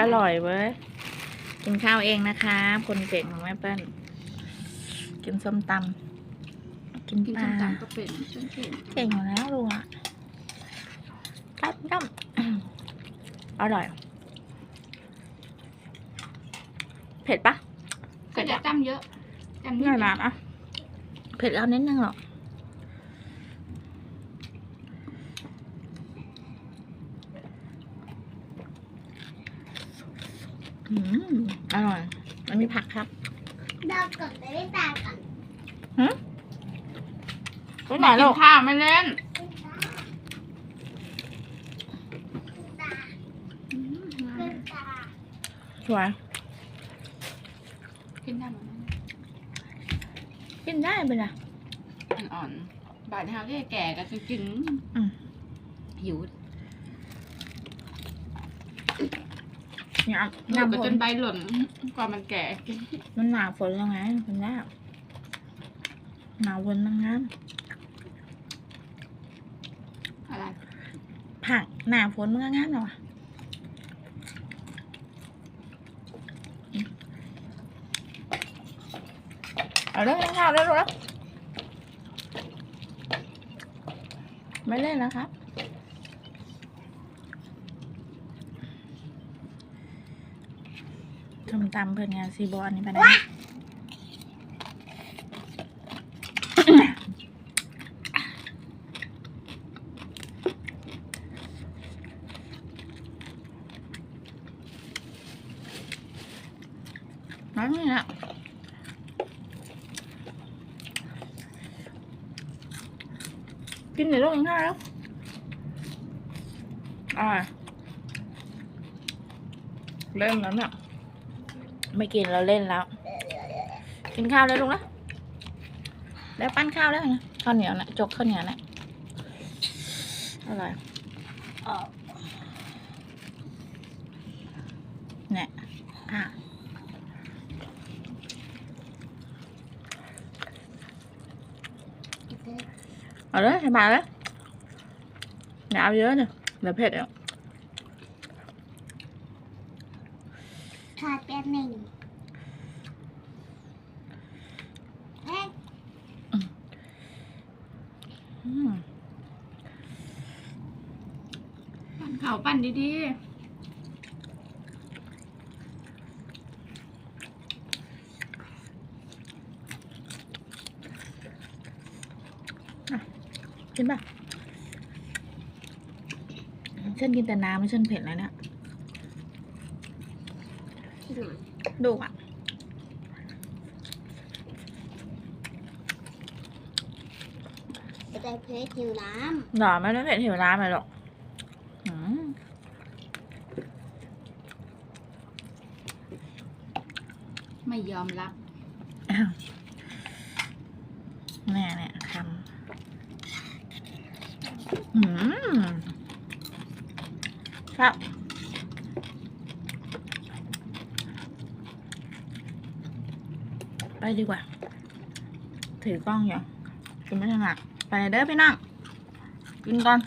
อร่อยเว้ย กินข้าวเองนะคะ คนเก่งของแม่เปิ้ลกินส้มตำกินกินปลาส้มตำก็เป็นฉันเก่งเก่งอยู่แล้วลุงอะตั้มตั้มอร่อย เผ็ดปะก็จะจ้ำเยอะจ้ำนิดไม่เดียวนานอะเผ็ดเอานิดนึงหรอก อืมอร่อย มันมีผักครับดาวกดได้ตาก่อนไปไหนลูกกิข้าวไม่เล่นตาอืมขึ้นตาสวย กินได้หมดนะกินได้เป็นไรอ่อนๆบาดเท้าที่แก่ก็จะกินอืมหิว เนี่ยหหน้าน้าฝจนนใบหล่นกว่ามันแก่ มันหนาฝนแล้วไงคุณย่าหนาววนนั่งน้อะไรำผักหนาฝนมันก็งามแล้วอะเอาเรื่องข้าวได้รู้แล้วไม่เล่นแล้วครับ ทำตามเพื่อนงานซีบอลนี่ไปนะนั่นนี่นะกินในโลกยังไงแล้วอ่าเล่นแล้วเนี่ย ไม่กินเราเล่นแล้ว กินข้าวเลยลูกนะแล้วปั้นข้าวแล้วนะข้าวเหนียวนะจกข้าวเหนียวนะอร่อยเนี่ยอะเอาเลยสบายเลยอย่าเอาเยอะเนี่ยเดี๋ยวเผ็ดอะขาดแป๊บหนึ่งเอ๊ะ อืม ปั้นข้าวปั้นดีกินป่ะฉันกินแต่น้ำไม่ฉันเผ็ดเลยเนะๆดูดูอะจะได้เพชรหิวน้หน่อไม่ได้เผ็ดหิวน้ำเลยหรอกอืม ไม่ยอมรับ อ้าวแน่เนี่ยคำอืมครับไปดีกว่า ถือกล้องอยู่กินไม่ถนัดไปเลยเด้อพี่น้องกินก่อน